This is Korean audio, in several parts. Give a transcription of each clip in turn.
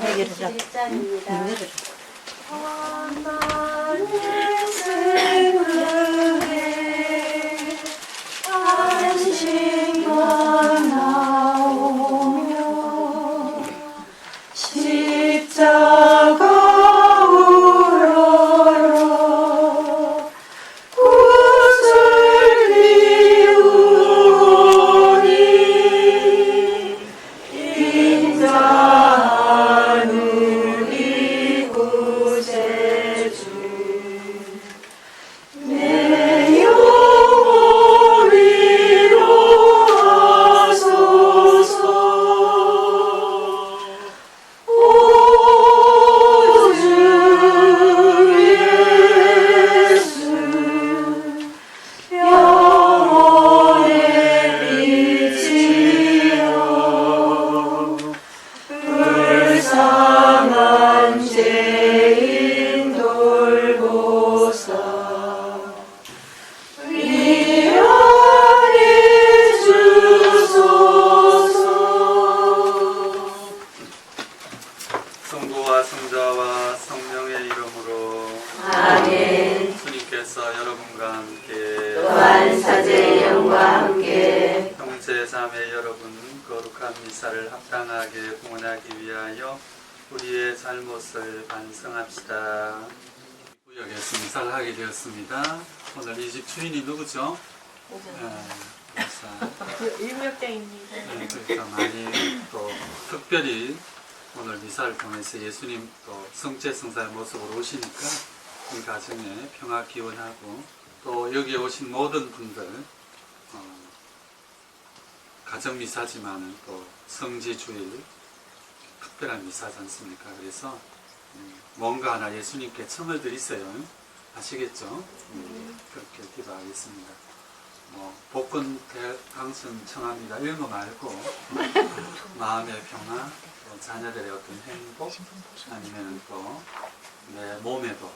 해결해라. 1장입니다. 응, 열어라. 성자와 성령의 이름으로 아멘. 주님께서 여러분과 함께 또한 사제의 영과 함께 형제 자매 여러분 거룩한 미사를 합당하게 봉헌하기 위하여 우리의 잘못을 반성합시다. 구역에서 미사를 하게 되었습니다. 오늘 이 집 주인이 누구죠? 네, 그래서 일명장입니다. 네, 그러니까 많이 또 특별히 오늘 미사를 통해서 예수님 또 성체 성사의 모습으로 오시니까 이 가정에 평화 기원하고 또 여기에 오신 모든 분들 어, 가정 미사지만은 또 성지 주일 특별한 미사지 않습니까? 그래서 음, 뭔가 하나 예수님께 청을 드리세요. 아시겠죠? 음, 그렇게 기도하겠습니다. 뭐 복권 당선 청합니다. 이런 거 말고 마음의 평화, 또 자녀들의 어떤 행복, 아니면 또내 몸에도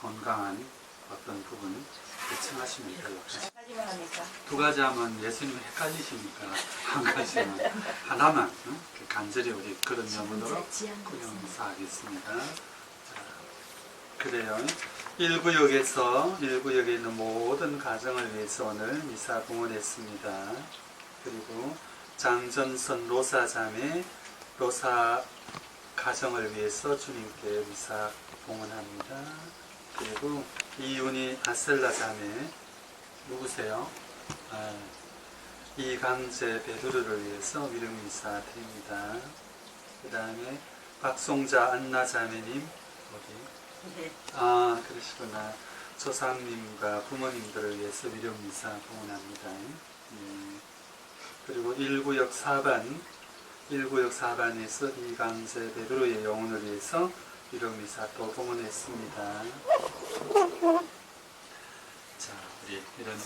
건강한 어떤 부분을 청하시면 돼요. 하지만 합니까? 두 가지 하면 예수님이 헷갈리시니까 한 가지만 하나만 응? 이렇게 간절히 우리 그런 영혼으로 구경사하겠습니다. 자, 그래요. 1구역에서 1구역에 있는 모든 가정을 위해서 오늘 미사 봉헌했습니다. 그리고 장전선 로사 자매 로사 가정을 위해서 주님께 미사 봉헌합니다. 그리고 이윤희 아셀라 자매 누구세요? 아, 이강재 베드로를 위해서 위령 미사 드립니다. 그 다음에 박송자 안나 자매님 어디? 네. 아 그러시구나. 조상님과 부모님들을 위해서 위령 미사 봉헌합니다. 예. 그리고 1구역 4반 1구역 4반에서 이강재 베드로의 영혼을 위해서 위령 미사 또 봉헌했습니다. 자, 우리 이런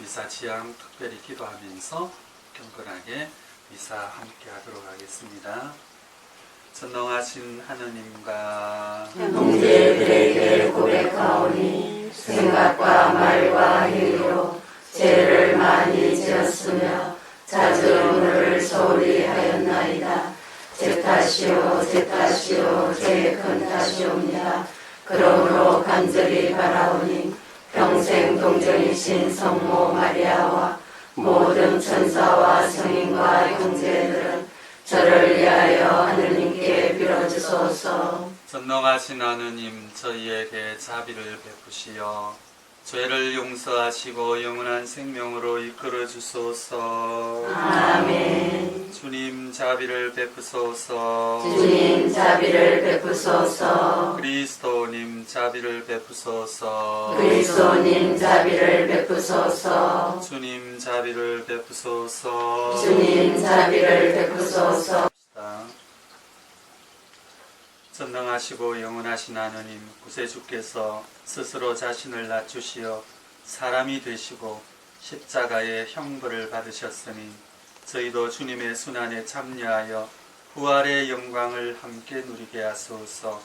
미사 지향 특별히 기도하면서 경건하게 미사 함께 하도록 하겠습니다. 전능하신 하느님과 형제들에게 고백하오니 생각과 말과 행위로 죄를 많이 지었으며 자주를 소홀히 하였나이다. 제 탓이요 제 탓이요 제 큰 탓이옵니다. 그러므로 간절히 바라오니 평생 동정이신 성모 마리아와 모든 천사와 성인과 형제들은 저를 위하여 하느님께 빌어주소서. 전능하신 하느님 저희에게 자비를 베푸시어 죄를 용서하시고 영원한 생명으로 이끌어 주소서. 아멘. 주님 자비를 베푸소서. 주님 자비를 베푸소서. 그리스도님 자비를 베푸소서. 그리스도님 자비를 베푸소서. 주님 자비를 베푸소서. 주님 자비를 베푸소서. 합시다. 전능하시고 영원하신 하느님 구세주께서 스스로 자신을 낮추시어 사람이 되시고 십자가의 형벌을 받으셨으니 저희도 주님의 순환에 참여하여 부활의 영광을 함께 누리게 하소서.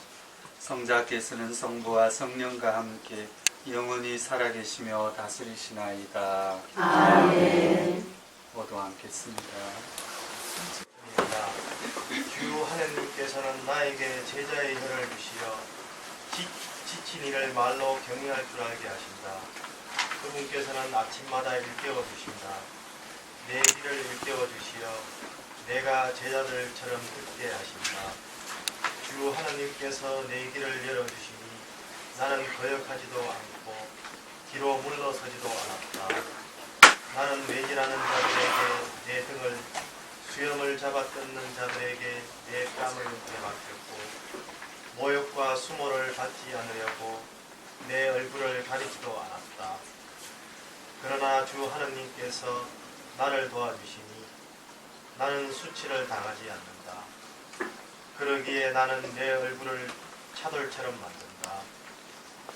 성자께서는 성부와 성령과 함께 영원히 살아계시며 다스리시나이다. 아멘. 모두 씁니다. 주 하나님께서는 나에게 제자의 혀를 주시어 지, 지친 이를 말로 경외할 줄 알게 하신다. 그분께서는 아침마다 일깨워 주신다. 내 길을 일깨워 주시어 내가 제자들처럼 듣게 하신다. 주 하나님께서 내 길을 열어주시니 나는 거역하지도 않고 뒤로 물러서지도 않았다. 나는 외질하는 자들에게 내 등을 수염을 잡아 뜯는 자들에게 내 뺨을 내맡겼고 모욕과 수모를 받지 않으려고 내 얼굴을 가리지도 않았다. 그러나 주 하나님께서 나를 도와주시니 나는 수치를 당하지 않는다. 그러기에 나는 내 얼굴을 차돌처럼 만든다.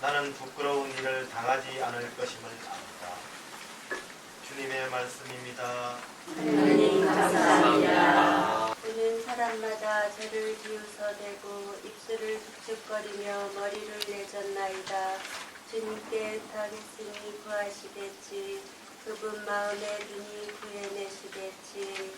나는 부끄러운 일을 당하지 않을 것임을 안다. 주님의 말씀입니다. 하나님 감사합니다. 그는 사람마다 저를 비웃어대고 입술을 북적거리며 머리를 내젓나이다. 주님께 당했으니 구하시겠지. 그분 마음에 눈이 구해내시겠지.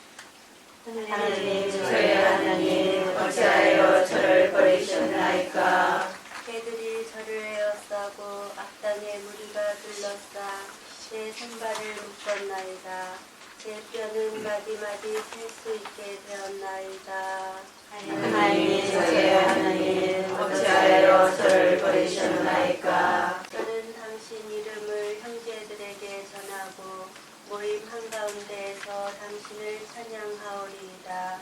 하나님 저의 하나님 어찌하여 저를 버리셨나이까 개들이 저를 에워싸고 악당의 무리가 둘러싸 제 손발을 묶었나이다. 제 뼈는 마디마디 셀 수 있게 되었나이다. 하나님 저의 하나님 어찌하여 저를 버리셨나이까 저는 당신 이름을 형제들에게 전하고 모임 한가운데에서 당신을 찬양하오리이다.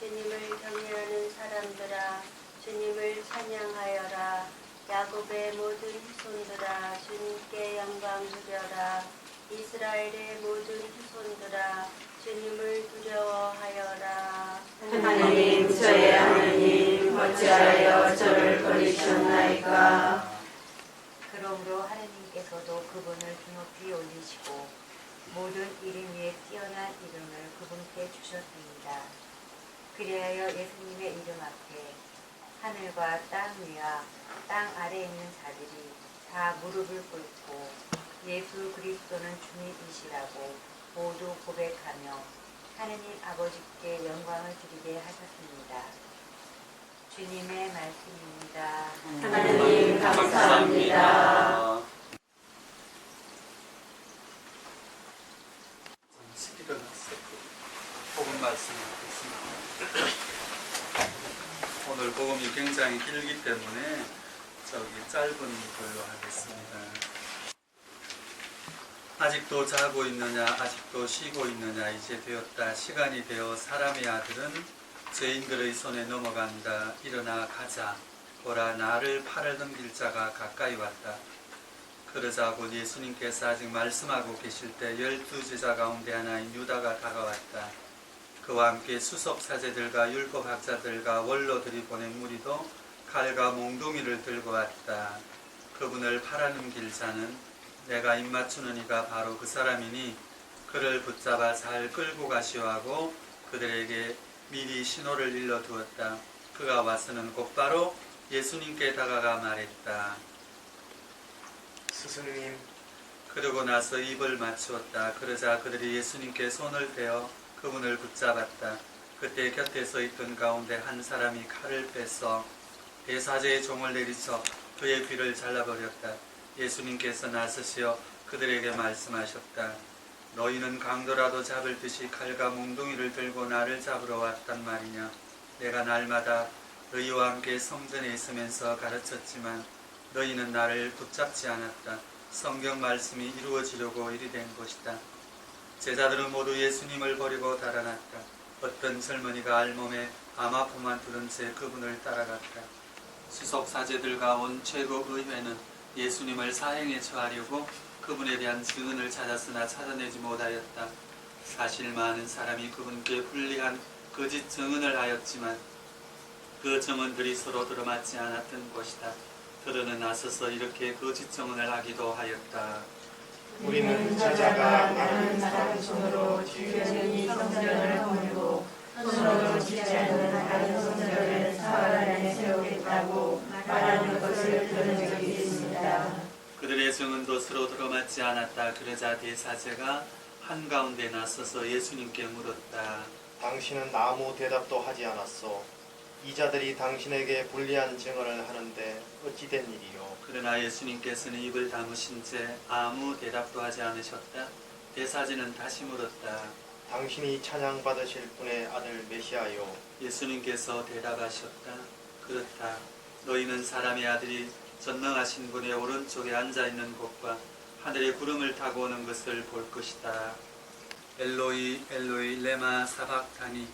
주님을 경외하는 사람들아 주님을 찬양하여라. 야곱의 모든 후손들아 주님께 영광 드려라. 이스라엘의 모든 후손들아 주님을 두려워하여라. 하나님 저의 하나님 어찌하여 저를 버리셨나이까 그러므로 하느님께서도 그분을 높이 올리시고 모든 이름 위에 뛰어난 이름을 그분께 주셨습니다. 그리하여 예수님의 이름 앞에 하늘과 땅 위와 땅 아래에 있는 자들이 다 무릎을 꿇고 예수 그리스도는 주님이시라고 모두 고백하며 하느님 아버지께 영광을 드리게 하셨습니다. 주님의 말씀입니다. 하나님 감사합니다. 11일어났어요. 복음 말씀 듣겠습니다. 복음이 굉장히 길기 때문에 저기 짧은 걸로 하겠습니다. 아직도 자고 있느냐, 아직도 쉬고 있느냐, 이제 되었다. 시간이 되어 사람의 아들은 죄인들의 손에 넘어간다. 일어나 가자. 보라, 나를 팔을 넘길 자가 가까이 왔다. 그러자 곧 예수님께서 아직 말씀하고 계실 때 열두 제자 가운데 하나인 유다가 다가왔다. 그와 함께 수석 사제들과 율법 학자들과 원로들이 보낸 무리도 칼과 몽둥이를 들고 왔다. 그분을 팔아넘길 자는 내가 입맞추는 이가 바로 그 사람이니 그를 붙잡아 잘 끌고 가시오 하고 그들에게 미리 신호를 일러 두었다. 그가 와서는 곧바로 예수님께 다가가 말했다. 스승님, 그러고 나서 입을 맞추었다. 그러자 그들이 예수님께 손을 대어 그분을 붙잡았다. 그때 곁에 서 있던 가운데 한 사람이 칼을 빼서 대사제의 종을 내리쳐 그의 귀를 잘라버렸다. 예수님께서 나서시어 그들에게 말씀하셨다. 너희는 강도라도 잡을 듯이 칼과 몽둥이를 들고 나를 잡으러 왔단 말이냐. 내가 날마다 너희와 함께 성전에 있으면서 가르쳤지만 너희는 나를 붙잡지 않았다. 성경 말씀이 이루어지려고 이리 된 것이다. 제자들은 모두 예수님을 버리고 달아났다. 어떤 젊은이가 알몸에 암아포만 두른 채 그분을 따라갔다. 수석 사제들과 온 최고 의회는 예수님을 사형에 처하려고 그분에 대한 증언을 찾았으나 찾아내지 못하였다. 사실 많은 사람이 그분께 불리한 거짓 증언을 하였지만 그 증언들이 서로 들어맞지 않았던 것이다. 그러는 나서서 이렇게 거짓 증언을 하기도 하였다. 우리는 제자가 많은 사람 손으로 지은 성전을 허물고 손으로 짓지 않는 다른 성전을 사흘 안에 세우겠다고 말하는 것을 들은 적이 있습니다. 그들의 증언도 서로 들어맞지 않았다. 그러자 대사제가 한가운데 나서서 예수님께 물었다. 당신은 아무 대답도 하지 않았소. 이자들이 당신에게 불리한 증언을 하는데 어찌 된 일이요? 그러나 예수님께서는 입을 다무신 채 아무 대답도 하지 않으셨다. 대사진은 다시 물었다. 당신이 찬양받으실 분의 아들 메시아요. 예수님께서 대답하셨다. 그렇다. 너희는 사람의 아들이 전능하신 분의 오른쪽에 앉아 있는 곳과 하늘의 구름을 타고 오는 것을 볼 것이다. 엘로이 엘로이 레마 사박타니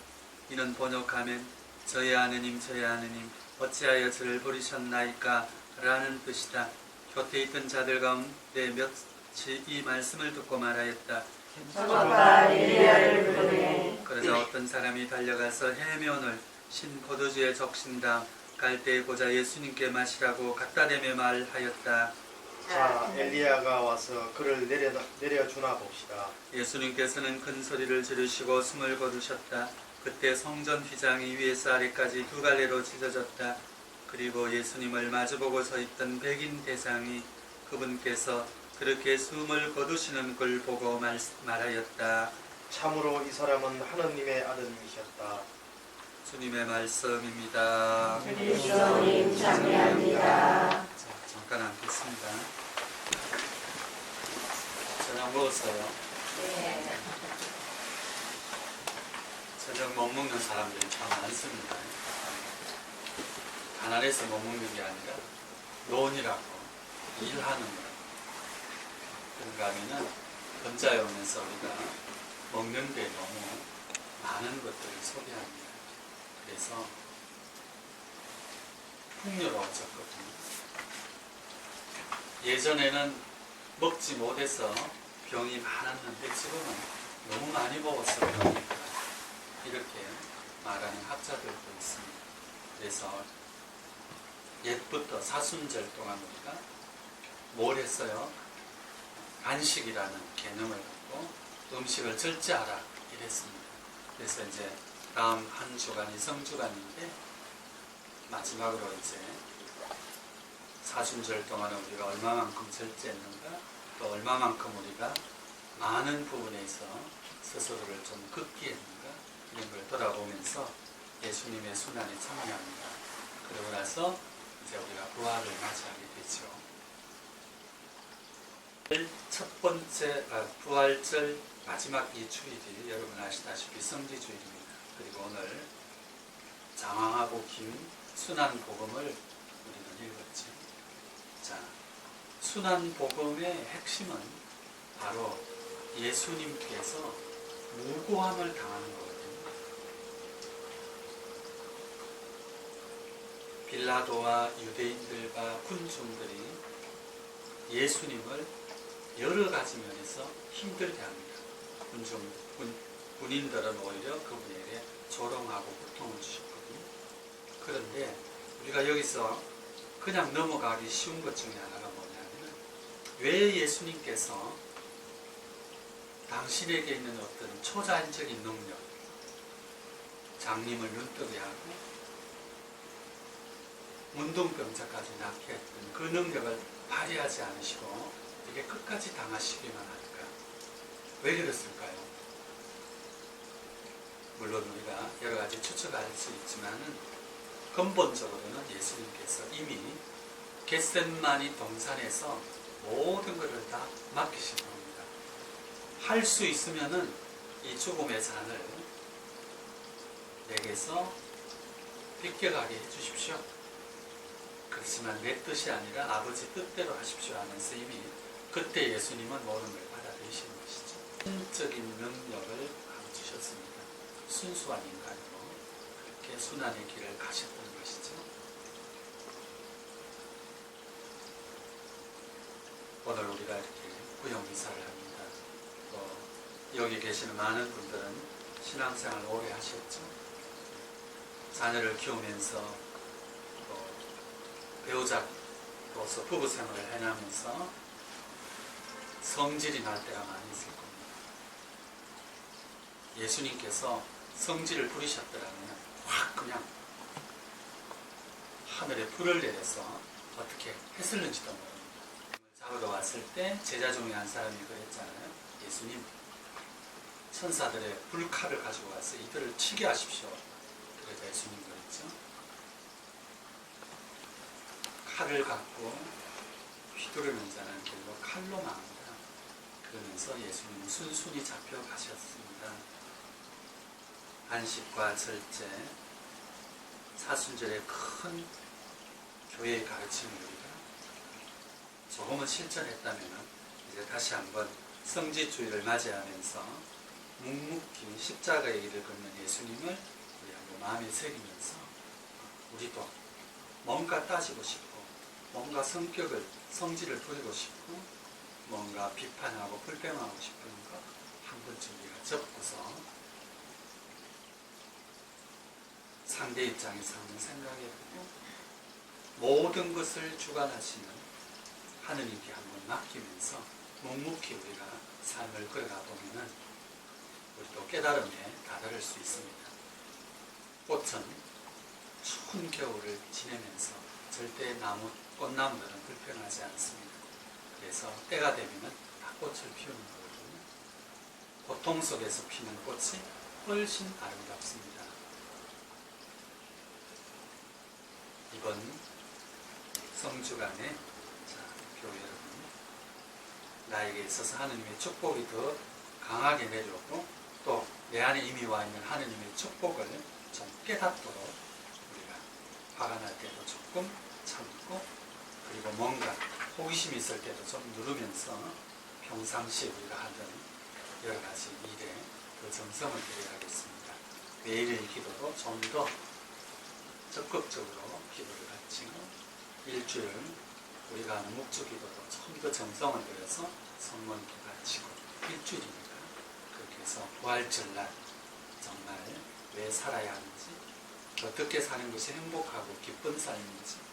이는 번역하면 저의 하느님 저의 하느님 어찌하여 저를 버리셨나이까 라는 뜻이다. 곁에 있던 자들 가운데 몇이 이 말씀을 듣고 말하였다. 저가 엘리야를 보내 그러자 어떤 사람이 달려가서 해면을 신 포도주에 적신다 갈대에 고자 예수님께 마시라고 갖다 대며 말하였다. 자, 엘리야가 와서 그를 내려 내려주나 봅시다. 예수님께서는 큰 소리를 지르시고 숨을 거두셨다. 그때 성전 휘장이 위에서 아래까지 두 갈래로 찢어졌다. 그리고 예수님을 마주보고 서 있던 백인 대상이 그분께서 그렇게 숨을 거두시는 걸 보고 말, 말하였다. 참으로 이 사람은 하느님의 아들이셨다. 주님의 말씀입니다. 참여합니다. 자, 잠깐 앉겠습니다. 저녁 먹었어요. 저녁 못 먹는 사람들이 참 많습니다. 못 먹는 게 아니라 노원이라고 일하는 거라고. 그런가 하면은 건자에 오면서 우리가 먹는 데 너무 많은 것들을 소비합니다. 그래서 풍요로워졌거든요. 예전에는 먹지 못해서 병이 많았는데 지금은 너무 많이 먹어서 그러니까 이렇게 말하는 학자들도 있습니다. 그래서 옛부터 사순절 동안 우리가 뭘 했어요? 안식이라는 개념을 갖고 음식을 절제하라 이랬습니다. 그래서 이제 다음 한 주간이 성주간인데 마지막으로 이제 사순절 동안 우리가 얼마만큼 절제했는가 또 얼마만큼 우리가 많은 부분에 있어 스스로를 좀 극기했는가 이런 걸 돌아보면서 예수님의 순환에 참여합니다. 그러고 나서 이제 우리가 부활을 맞이하게 되죠. 첫 번째 아, 부활절 마지막 이 주일이 여러분 아시다시피 성지주일입니다. 그리고 오늘 장황하고 긴 순환 복음을 우리는 읽었죠. 자, 순환 복음의 핵심은 바로 예수님께서 무고함을 당하는 거거든요. 빌라도와 유대인들과 군중들이 예수님을 여러 가지 면에서 힘들게 합니다. 군중, 군, 군인들은 오히려 그분에게 조롱하고 고통을 주셨거든요. 그런데 우리가 여기서 그냥 넘어가기 쉬운 것 중에 하나가 뭐냐면 왜 예수님께서 당신에게 있는 어떤 초자연적인 능력, 장님을 눈뜨게 하고 문둥병자까지 낳게 했던 그 능력을 발휘하지 않으시고 이게 끝까지 당하시기만 할까? 왜 그랬을까요? 물론 우리가 여러 가지 추측할 수 있지만은 근본적으로는 예수님께서 이미 겟센마니 동산에서 모든 것을 다 맡기신 겁니다. 할 수 있으면은 이 죽음의 잔을 내게서 비껴가게 해주십시오. 그렇지만 내 뜻이 아니라 아버지 뜻대로 하십시오 하면서 이미 그때 예수님은 모든 걸 받아들이시는 것이죠. 신적인 능력을 주셨습니다. 순수한 인간으로 그렇게 순환의 길을 가셨던 것이죠. 오늘 우리가 이렇게 구형 미사를 합니다. 또 여기 계시는 많은 분들은 신앙생활 오래 하셨죠. 자녀를 키우면서 또 배우자로서 부부 생활을 해나면서 성질이 날 때가 많이 있을 겁니다. 예수님께서 성질을 부리셨더라면 확 그냥 하늘에 불을 내려서 어떻게 했을는지도 모릅니다. 잡으러 왔을 때 제자 중에 한 사람이 그랬잖아요. 예수님, 천사들의 불칼을 가지고 와서 이들을 치게 하십시오. 그래서 예수님 그랬죠. 칼을 갖고 휘두르는 자는 결국 칼로 망한다. 그러면서 예수님은 순순히 잡혀 가셨습니다. 안식과 절제, 사순절의 큰 교회의 가르침을 우리가 조금은 실천했다면 이제 다시 한번 성지주의를 맞이하면서 묵묵히 십자가의 길을 걷는 예수님을 우리하고 마음에 새기면서 우리도 뭔가 따지고 싶고 뭔가 성격을 성질을 부리고 싶고 뭔가 비판하고 불평하고 싶은 것 한 번쯤 우리가 접고서 상대 입장에서 한번 생각해보고 모든 것을 주관하시는 하느님께 한번 맡기면서 묵묵히 우리가 삶을 걸어가 보면은 우리도 깨달음에 다다를 수 있습니다. 꽃은 추운 겨울을 지내면서 절대 나무, 꽃나무들은 불편하지 않습니다. 그래서 때가 되면은 다 꽃을 피우는 거거든요. 고통 속에서 피는 꽃이 훨씬 아름답습니다. 이번 성주간에 자, 교회 여러분 나에게 있어서 하느님의 축복이 더 강하게 내려오고 또 내 안에 이미 와 있는 하느님의 축복을 좀 깨닫도록 우리가 화가 날 때도 조금 참고 그리고 뭔가 호기심이 있을 때도 좀 누르면서 평상시에 우리가 하던 여러 가지 일에 그 정성을 들여야겠습니다. 매일의 기도도 좀 더 적극적으로 기도를 가르치고 일주일 우리가 하는 묵주 기도도 좀 더 정성을 들여서 성문기 가르치고 일주일이니까 그렇게 해서 부활절날 정말 왜 살아야 하는지 어떻게 사는 것이 행복하고 기쁜 삶인지 또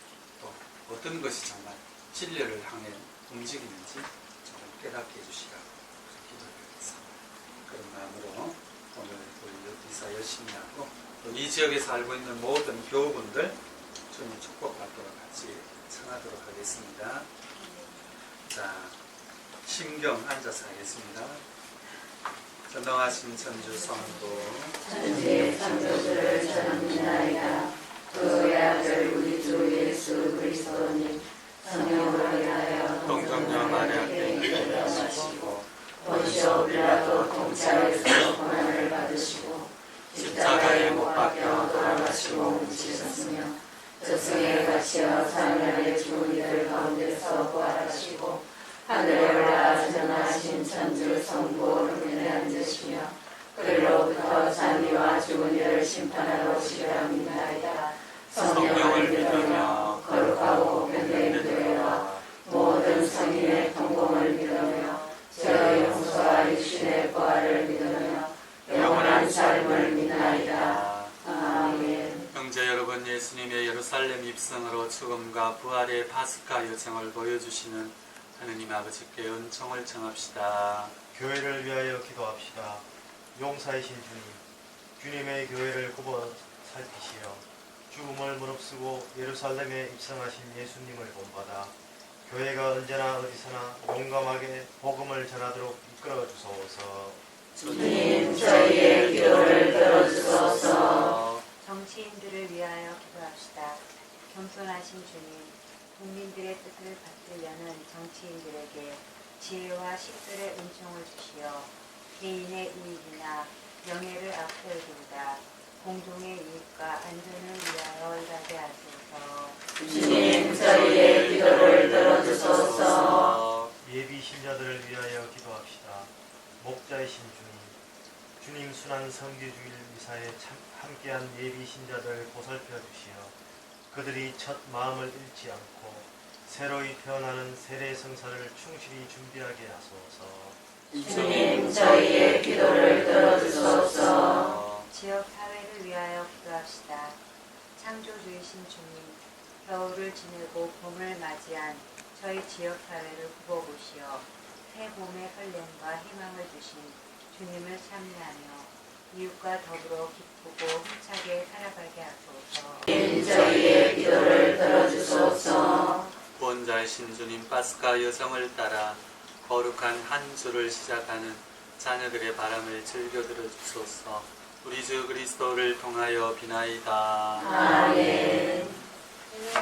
어떤 것이 정말 진리를 향해 움직이는지 좀 깨닫게 해주시라고 기도드리겠습니다. 그런 마음으로 오늘 우리 이사 열심히 하고 또이 지역에 살고 있는 모든 교우분들 주님 축복받도록 같이 청하도록 하겠습니다. 자, 심경 앉아서 하겠습니다. 전능하신 천주 성도 천지의 창조주를 전합니다 그의 아들 우리 주 예수 그리스도님 성령으로 인하여 동정녀 마리아께 기도하시고 본시오 빌라도 통찰에서 고난을 받으시고 십자가에 못 박혀 돌아가시고 묻히셨으며 저승에 갇혀 사면의 죽은 이들 가운데서 부활하시고 하늘에 올라 전하신 천주 성부 흑면에 앉으시며 그리로부터 자니와 죽은 이를 심판하러 오시리라 믿나이다. 성령을 믿으며 거룩하고 보편된 교회와 모든 성인의 통공을 믿으며 죄의 용서와 육신의 부활을 믿으며 영원한 삶을 믿나이다. 아멘. 형제 여러분 예수님의 예루살렘 입성으로 죽음과 부활의 파스카 여정을 보여주시는 하느님 아버지께 은총을 청합시다. 교회를 위하여 기도합시다. 용사이신 주님, 주님의 교회를 굽어 살피시어 죽음을 무릅쓰고 예루살렘에 입성하신 예수님을 본받아 교회가 언제나 어디서나 용감하게 복음을 전하도록 이끌어 주소서. 주님 저희의 기도를 들어주소서. 정치인들을 위하여 기도합시다. 겸손하신 주님, 국민들의 뜻을 받들려는 정치인들에게 지혜와 식들의 은총을 주시어 개인의 이익이나 명예를 앞세우긴다. 공동의 이익과 안전을 위하여 일하게 하소서. 주님 저희의 기도를 들어주소서. 예비 신자들을 위하여 기도합시다. 목자이신 주님, 주님 순환 성교주일 미사에 참, 함께한 예비 신자들 보살펴 주시어 그들이 첫 마음을 잃지 않고 새로이 태어나는 세례 성사를 충실히 준비하게 하소서. 주님 저희의 기도를 들어주소서. 지역 사회 를 위하여 기도합시다. 창조주이신 주님, 겨울을 지내고 봄을 맞이한 저희 지역 사회를 굽어보시어 새 봄의 설렘과 희망을 주신 주님을 찬미하며 이웃과 더불어 기쁘고 힘차게 살아가게 하소서. 저희의 기도를 들어주소서. 구원자이신 주님 파스카 여정을 따라 거룩한 한 주를 시작하는 자녀들의 바람을 즐겨 들어주소서 우리 주 그리스도를 통하여 비나이다. 아멘. 주는